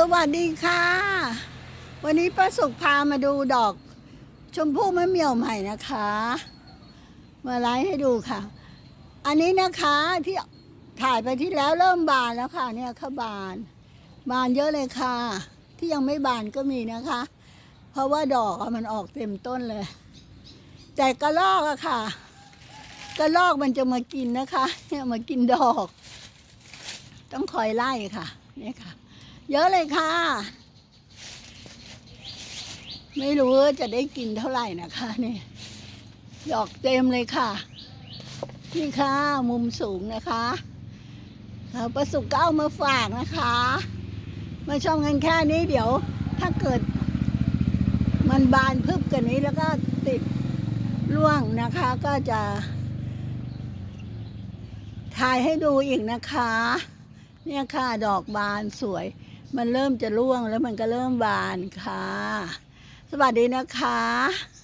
สวัสดีค่ะ วันนี้ป้าสุขพามาดูดอก ชมพู่มะเหมี่ยวใหม่นะคะ มาไลฟ์ให้ดูค่ะ อันนี้นะคะที่ถ่ายไปที่แล้วเริ่มบานแล้วค่ะ เนี่ยเขาบาน บานเยอะเลยค่ะ ที่ยังไม่บานก็มีนะคะ เพราะว่าดอกมันออกเต็มต้นเลย แต่กระลอกอะค่ะกระลอกมันจะมากินนะคะ เนี่ยมากินดอก ต้องคอยไล่ค่ะ เนี่ยค่ะ เยอะเลยค่ะ ไม่รู้ว่าจะได้กินเท่าไหร่นะคะเนี่ยดอกเต็มเลยค่ะ นี่ค่ะ มุมสูงนะคะค่ะประสุกก็เอามาฝากนะคะ มาชมกันแค่นี้เดี๋ยว ถ้าเกิด มันบานพึบกันนี้แล้วก็ติดร่วงนะคะก็จะถ่ายให้ดูอีกนะคะ เนี่ยค่ะ ดอกบานสวย มันเริ่มจะร่วงแล้วมันก็เริ่มบานค่ะ สวัสดีนะคะ